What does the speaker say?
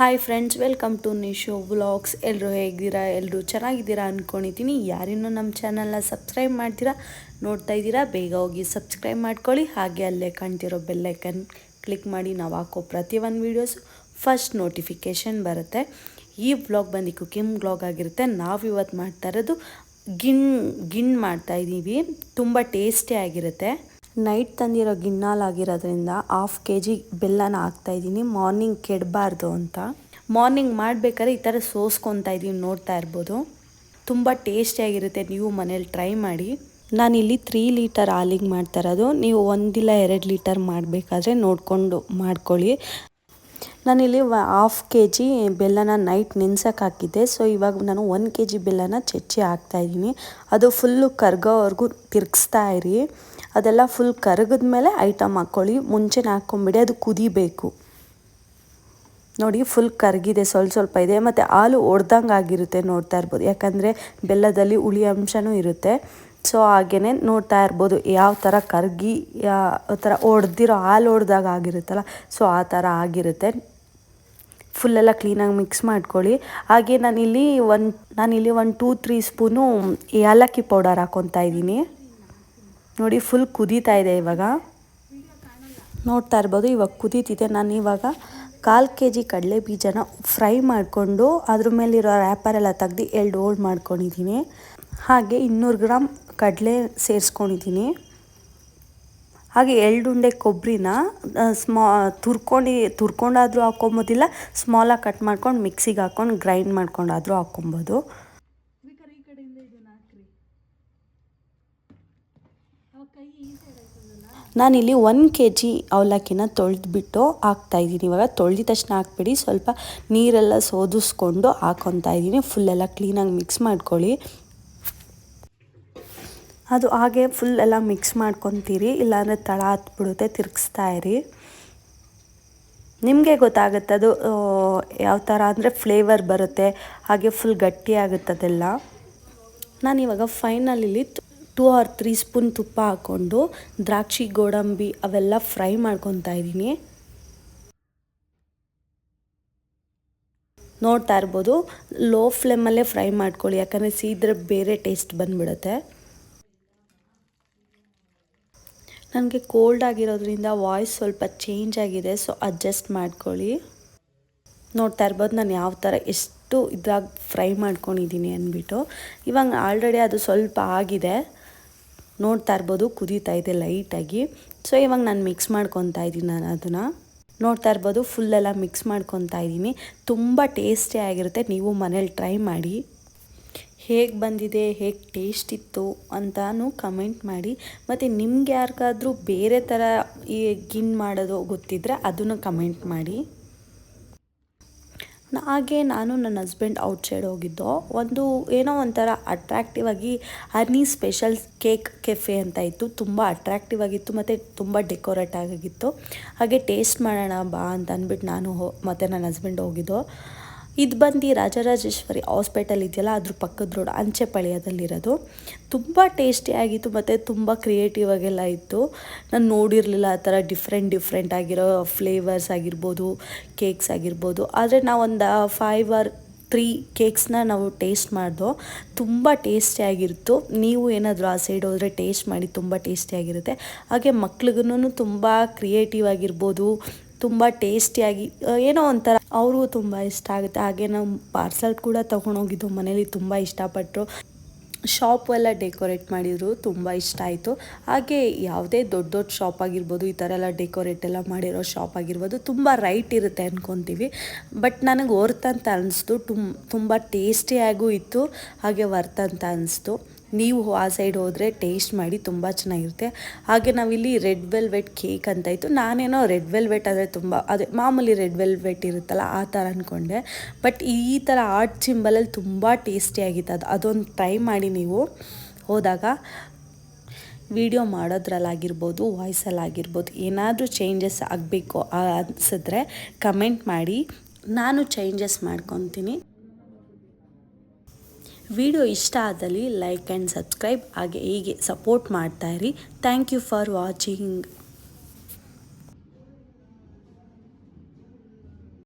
Hi friends welcome to Nisho vlogs ಎಲ್ಲರೂ ಹೇಗಿದ್ದೀರಾ? ಎಲ್ಲರೂ ಚೆನ್ನಾಗಿದ್ದೀರಾ ಅಂದ್ಕೊಂಡಿದ್ದೀನಿ ಯಾರಿನ್ನೂ ನಮ್ಮ ಚಾನಲ್ನ ಸಬ್ಸ್ಕ್ರೈಬ್ ಮಾಡ್ತೀರಾ, ನೋಡ್ತಾ ಇದ್ದೀರಾ, ಬೇಗ ಹೋಗಿ ಸಬ್ಸ್ಕ್ರೈಬ್ ಮಾಡ್ಕೊಳ್ಳಿ. ಹಾಗೆ ಅಲ್ಲೇ ಕಾಣ್ತಿರೋ ಬೆಲ್ಲೈಕನ್ ಕ್ಲಿಕ್ ಮಾಡಿ ನಾವು ಹಾಕೋ ಪ್ರತಿ ಒಂದು ವೀಡಿಯೋಸು ಫಸ್ಟ್ ನೋಟಿಫಿಕೇಷನ್ ಬರುತ್ತೆ. ಈ ವ್ಲಾಗ್ ಬಂದು ಕುಕಿಂಗ್ ವ್ಲಾಗ್ ಆಗಿರುತ್ತೆ. ನಾವು ಇವತ್ತು ಮಾಡ್ತಾ ಇರೋದು ಗಿಣ್ ಗಿಣ್ ಮಾಡ್ತಾ ಇದ್ದೀವಿ ತುಂಬ ಟೇಸ್ಟಿ ಆಗಿರುತ್ತೆ. ನೈಟ್ ತಂದಿರೋ ಗಿಣ್ಣಾಲಾಗಿರೋದ್ರಿಂದ ಹಾಫ್ ಕೆ ಜಿ ಬೆಲ್ಲನ ಹಾಕ್ತಾಯಿದ್ದೀನಿ ಮಾರ್ನಿಂಗ್ ಕೆಡಬಾರ್ದು ಅಂತ. ಮಾರ್ನಿಂಗ್ ಮಾಡಬೇಕಾದ್ರೆ ಈ ಥರ ಸೋಸ್ಕೊತಾ ಇದ್ದೀವಿ ನೋಡ್ತಾ ಇರ್ಬೋದು. ತುಂಬ ಟೇಸ್ಟಿಯಾಗಿರುತ್ತೆ ನೀವು ಮನೇಲಿ ಟ್ರೈ ಮಾಡಿ. ನಾನಿಲ್ಲಿ ತ್ರೀ ಲೀಟರ್ ಹಾಲಿಗೆ ಮಾಡ್ತಾ ಇರೋದು. ನೀವು ಒಂದಿಲ್ಲ ಎರಡು ಲೀಟರ್ ಮಾಡಬೇಕಾದ್ರೆ ನೋಡಿಕೊಂಡು ಮಾಡ್ಕೊಳ್ಳಿ. ನಾನಿಲ್ಲಿ ಹಾಫ್ ಕೆ ಜಿ ಬೆಲ್ಲನ ನೈಟ್ ನೆನ್ಸೋಕೆ ಹಾಕಿದ್ದೆ. ಸೊ ಇವಾಗ ನಾನು ಒನ್ ಕೆ ಜಿ ಬೆಲ್ಲನ ಚಚ್ಚಿ ಹಾಕ್ತಾಯಿದ್ದೀನಿ ಅದು ಫುಲ್ಲು ಕರ್ಗೋವರೆಗೂ ತಿರ್ಗಿಸ್ತಾ ಇರಿ. ಅದೆಲ್ಲ ಫುಲ್ ಕರಗಿದ ಮೇಲೆ ಐಟಮ್ ಹಾಕ್ಕೊಳ್ಳಿ ಮುಂಚೆನೇ ಹಾಕ್ಕೊಂಬಿಡಿ ಅದು ಕುದಿಬೇಕು. ನೋಡಿ ಫುಲ್ ಕರಗಿದೆ, ಸ್ವಲ್ಪ ಸ್ವಲ್ಪ ಇದೆ. ಮತ್ತು ಹಾಲು ಒಡ್ದಂಗೆ ಆಗಿರುತ್ತೆ ನೋಡ್ತಾ ಇರ್ಬೋದು. ಯಾಕಂದರೆ ಬೆಲ್ಲದಲ್ಲಿ ಹುಳಿ ಅಂಶನೂ ಇರುತ್ತೆ. ಸೊ ಹಾಗೆಯೇ ನೋಡ್ತಾ ಇರ್ಬೋದು, ಯಾವ ಥರ ಕರಗಿ ಯಾವ ಥರ ಒಡೆದಿರೋ ಹಾಲು ಒಡೆದಾಗ ಆಗಿರುತ್ತಲ್ಲ ಸೊ ಆ ಥರ ಆಗಿರುತ್ತೆ. ಫುಲ್ಲೆಲ್ಲ ಕ್ಲೀನಾಗಿ ಮಿಕ್ಸ್ ಮಾಡ್ಕೊಳ್ಳಿ. ಹಾಗೆ ನಾನಿಲ್ಲಿ ಒನ್ ನಾನಿಲ್ಲಿ ಒಂದು ಟೂ ತ್ರೀ ಸ್ಪೂನು ಏಲಕ್ಕಿ ಪೌಡರ್ ಹಾಕ್ಕೊತಾ ಇದ್ದೀನಿ. ನೋಡಿ ಫುಲ್ ಕುದೀತಾ ಇದೆ ಇವಾಗ. ನೋಡ್ತಾ ಇರ್ಬೋದು, ಇವಾಗ ಕುದೀತಿದೆ. ನಾನು ಇವಾಗ ಕಾಲು ಕೆ ಜಿ ಕಡಲೆ ಬೀಜನ ಫ್ರೈ ಮಾಡಿಕೊಂಡು ಅದ್ರ ಮೇಲಿರೋ ರ್ಯಾಪರೆಲ್ಲ ತೆಗ್ದು ಎರಡು ಓಲ್ಡ್ ಮಾಡ್ಕೊಂಡಿದ್ದೀನಿ. ಹಾಗೆ ಇನ್ನೂರು ಗ್ರಾಮ್ ಕಡಲೆ ಸೇರಿಸ್ಕೊಂಡಿದ್ದೀನಿ. ಹಾಗೆ ಎಳ್ಳುಂಡೆ ಕೊಬ್ಬರಿನ ಸ್ಮಾ, ತುರ್ಕೊಂಡು, ತುರ್ಕೊಂಡಾದರೂ ಹಾಕ್ಕೊಬೋದಿಲ್ಲ ಸ್ಮಾಲಾಗಿ ಕಟ್ ಮಾಡ್ಕೊಂಡು ಮಿಕ್ಸಿಗೆ ಹಾಕ್ಕೊಂಡು ಗ್ರೈಂಡ್ ಮಾಡ್ಕೊಂಡಾದರೂ ಹಾಕ್ಕೊಬೋದು ನಾನಿಲ್ಲಿ ಒನ್ ಕೆ ಜಿ ಅವಲಕ್ಕಿನ ತೊಳೆದ್ಬಿಟ್ಟು ಹಾಕ್ತಾಯಿದ್ದೀನಿ ಇವಾಗ ತೊಳೆದ ತಕ್ಷಣ ಹಾಕ್ಬಿಡಿ. ಸ್ವಲ್ಪ ನೀರೆಲ್ಲ ಸೋದಿಸ್ಕೊಂಡು ಹಾಕ್ಕೊತಾ ಇದ್ದೀನಿ. ಫುಲ್ಲೆಲ್ಲ ಕ್ಲೀನಾಗಿ ಮಿಕ್ಸ್ ಮಾಡ್ಕೊಳ್ಳಿ. ಅದು ಹಾಗೆ ಫುಲ್ ಎಲ್ಲ ಮಿಕ್ಸ್ ಮಾಡ್ಕೊತೀರಿ. ಇಲ್ಲಾಂದರೆ ತಳ ಹತ್ಬಿಡುತ್ತೆ. ತಿರ್ಗಿಸ್ತಾ ಇರಿ. ನಿಮಗೆ ಗೊತ್ತಾಗುತ್ತೆ ಅದು ಯಾವ ಥರ ಅಂದರೆ ಫ್ಲೇವರ್ ಬರುತ್ತೆ. ಹಾಗೆ ಫುಲ್ ಗಟ್ಟಿ ಆಗುತ್ತೆ ಅದೆಲ್ಲ ನಾನಿವಾಗ ಫೈನಲಿಲ್ಲಿ ಟೂ ಆರ್ ತ್ರೀ ಸ್ಪೂನ್ ತುಪ್ಪ ಹಾಕ್ಕೊಂಡು ದ್ರಾಕ್ಷಿ, ಗೋಡಂಬಿ ಅವೆಲ್ಲ ಫ್ರೈ ಮಾಡ್ಕೊತಾ ಇದ್ದೀನಿ. ನೋಡ್ತಾ ಇರ್ಬೋದು ಲೋ ಫ್ಲೇಮಲ್ಲೇ ಫ್ರೈ ಮಾಡ್ಕೊಳ್ಳಿ, ಯಾಕಂದರೆ ಸೀದ್ರೆ ಬೇರೆ ಟೇಸ್ಟ್ ಬಂದ್ಬಿಡುತ್ತೆ. ನನಗೆ ಕೋಲ್ಡ್ ಆಗಿರೋದ್ರಿಂದ ವಾಯ್ಸ್ ಸ್ವಲ್ಪ ಚೇಂಜ್ ಆಗಿದೆ ಸೊ ಅಡ್ಜಸ್ಟ್ ಮಾಡ್ಕೊಳ್ಳಿ. ನೋಡ್ತಾ ಇರ್ಬೋದು, ನಾನು ಯಾವ ಥರ ಎಷ್ಟು ಇದಾಗಿ ಫ್ರೈ ಮಾಡ್ಕೊಂಡಿದ್ದೀನಿ ಅಂದ್ಬಿಟ್ಟು. ಇವಾಗ ಆಲ್ರೆಡಿ ಅದು ಸ್ವಲ್ಪ ಆಗಿದೆ. ನೋಡ್ತಾ ಇರ್ಬೋದು, ಕುದೀತಾ ಇದೆ ಲೈಟಾಗಿ. ಸೊ ಇವಾಗ ನಾನು ಮಿಕ್ಸ್ ಮಾಡ್ಕೊತಾ ಇದ್ದೀನಿ ನಾನು ಅದನ್ನು. ನೋಡ್ತಾ ಇರ್ಬೋದು ಫುಲ್ಲೆಲ್ಲ ಮಿಕ್ಸ್ ಮಾಡ್ಕೊತಾ ಇದ್ದೀನಿ. ತುಂಬ ಟೇಸ್ಟಿ ಆಗಿರುತ್ತೆ, ನೀವು ಮನೇಲಿ ಟ್ರೈ ಮಾಡಿ. ಹೇಗೆ ಬಂದಿದೆ, ಹೇಗೆ ಟೇಸ್ಟ್ ಇತ್ತು ಅಂತಲೂ ಕಮೆಂಟ್ ಮಾಡಿ. ಮತ್ತು ನಿಮ್ಗೆ ಯಾರಿಗಾದರೂ ಬೇರೆ ಥರ ಈ ಗಿನ್ ಮಾಡೋದು ಗೊತ್ತಿದ್ರೆ ಅದನ್ನು ಕಮೆಂಟ್ ಮಾಡಿ. ಹಾಗೆ ನಾನು ನನ್ನ ಹಸ್ಬೆಂಡ್ ಔಟ್ ಸೈಡ್ ಹೋಗಿದ್ದು. ಒಂದು ಏನೋ ಒಂಥರ ಅಟ್ರಾಕ್ಟಿವ್ ಆಗಿ ಹನಿ ಸ್ಪೆಷಲ್ ಕೇಕ್ ಕೆಫೆ ಅಂತ ಇತ್ತು. ತುಂಬ ಅಟ್ರಾಕ್ಟಿವ್ ಆಗಿತ್ತು ಮತ್ತು ತುಂಬ ಡೆಕೋರೇಟ್ ಆಗಿತ್ತು. ಹಾಗೆ ಟೇಸ್ಟ್ ಮಾಡೋಣ ಬಾ ಅಂತ ಅಂದ್ಬಿಟ್ಟು ನಾನು ಹೋ ಮತ್ತು ನನ್ನ ಹಸ್ಬೆಂಡ್ ಹೋಗಿದ್ದು. ಇದು ಬಂದು ರಾಜರಾಜೇಶ್ವರಿ ಹಾಸ್ಪಿಟಲ್ ಇದೆಯಲ್ಲ, ಅದ್ರ ಪಕ್ಕದ ರೋಡ್ ಅಂಚೆಪಾಳ್ಯದಲ್ಲಿರೋದು ತುಂಬ ಟೇಸ್ಟಿಯಾಗಿತ್ತು ಮತ್ತು ತುಂಬ ಕ್ರಿಯೇಟಿವ್ ಆಗೆಲ್ಲ ಇತ್ತು. ನಾನು ನೋಡಿರಲಿಲ್ಲ ಆ ಥರ ಡಿಫ್ರೆಂಟ್ ಡಿಫ್ರೆಂಟ್ ಆಗಿರೋ ಫ್ಲೇವರ್ಸ್ ಆಗಿರ್ಬೋದು ಕೇಕ್ಸ್ ಆಗಿರ್ಬೋದು. ಆದರೆ ನಾವೊಂದು ಫೈವ್ ಆರ್ ತ್ರೀ ಕೇಕ್ಸ್ನ ನಾವು ಟೇಸ್ಟ್ ಮಾಡಿದೋ. ತುಂಬ ಟೇಸ್ಟಿಯಾಗಿತ್ತು ನೀವು ಏನಾದರೂ ಆ ಸೈಡ್ ಹೋದರೆ ಟೇಸ್ಟ್ ಮಾಡಿ ತುಂಬ ಟೇಸ್ಟಿಯಾಗಿರುತ್ತೆ ಹಾಗೆ ಮಕ್ಳಿಗೂ ತುಂಬ ಕ್ರಿಯೇಟಿವ್ ಆಗಿರ್ಬೋದು. ತುಂಬ ಟೇಸ್ಟಿಯಾಗಿ ಏನೋ ಒಂಥರ ಅವ್ರಿಗೂ ತುಂಬ ಇಷ್ಟ ಆಗುತ್ತೆ. ಹಾಗೆ ನಾವು ಪಾರ್ಸಲ್ ಕೂಡ ತೊಗೊಂಡೋಗಿದ್ದು ಮನೇಲಿ ತುಂಬ ಇಷ್ಟಪಟ್ಟರು. ಶಾಪ್ ಎಲ್ಲ ಡೆಕೋರೇಟ್ ಮಾಡಿದರು, ತುಂಬ ಇಷ್ಟ ಆಯಿತು. ಹಾಗೆ ಯಾವುದೇ ದೊಡ್ಡ ದೊಡ್ಡ ಶಾಪ್ ಆಗಿರ್ಬೋದು, ಈ ಥರ ಎಲ್ಲ ಡೆಕೋರೇಟ್ ಎಲ್ಲ ಮಾಡಿರೋ ಶಾಪ್ ಆಗಿರ್ಬೋದು, ತುಂಬ ರೈಟ್ ಇರುತ್ತೆ ಅಂದ್ಕೊತೀವಿ ಬಟ್ ನನಗೆ ವರ್ತ್ ಅಂತ ಅನ್ನಿಸ್ತು ತುಂಬ ಟೇಸ್ಟಿಯಾಗೂ ಇತ್ತು, ಹಾಗೆ ವರ್ತ್ ಅಂತ ಅನಿಸ್ತು. ನೀವು ಆ ಸೈಡ್ ಹೋದರೆ ಟೇಸ್ಟ್ ಮಾಡಿ ತುಂಬ ಚೆನ್ನಾಗಿರುತ್ತೆ. ಹಾಗೆ ನಾವಿಲ್ಲಿ ರೆಡ್ ವೆಲ್ವೆಟ್ ಕೇಕ್ ಅಂತ ಇತ್ತು. ನಾನೇನೋ ರೆಡ್ ವೆಲ್ವೆಟ್ ಅಂದರೆ ತುಂಬ, ಅದೇ ಮಾಮೂಲಿ ರೆಡ್ ವೆಲ್ವೆಟ್ ಇರುತ್ತಲ್ಲ ಆ ಥರ ಅಂದ್ಕೊಂಡೆ ಬಟ್ ಈ ಥರ ಆರ್ಟ್ ಸಿಂಬಲಲ್ಲಿ ತುಂಬ ಟೇಸ್ಟಿಯಾಗಿತ್ತು ಅದು, ಅದೊಂದು ಟ್ರೈ ಮಾಡಿ ನೀವು ಹೋದಾಗ ವಿಡಿಯೋ ಮಾಡೋದ್ರಲ್ಲಾಗಿರ್ಬೋದು ವಾಯ್ಸಲ್ಲಾಗಿರ್ಬೋದು ಏನಾದರೂ ಚೇಂಜಸ್ ಆಗಬೇಕು ಅನ್ಸಿದ್ರೆ ಕಮೆಂಟ್ ಮಾಡಿ. ನಾನು ಚೇಂಜಸ್ ಮಾಡ್ಕೊತೀನಿ. ವಿಡಿಯೋ ಇಷ್ಟ ಆದಲ್ಲಿ ಲೈಕ್ ಆ್ಯಂಡ್ ಸಬ್ಸ್ಕ್ರೈಬ್ ಹಾಗೆ ಹೀಗೆ ಸಪೋರ್ಟ್ ಮಾಡ್ತಾಯಿರಿ ಥ್ಯಾಂಕ್ ಯು ಫಾರ್ ವಾಚಿಂಗ್.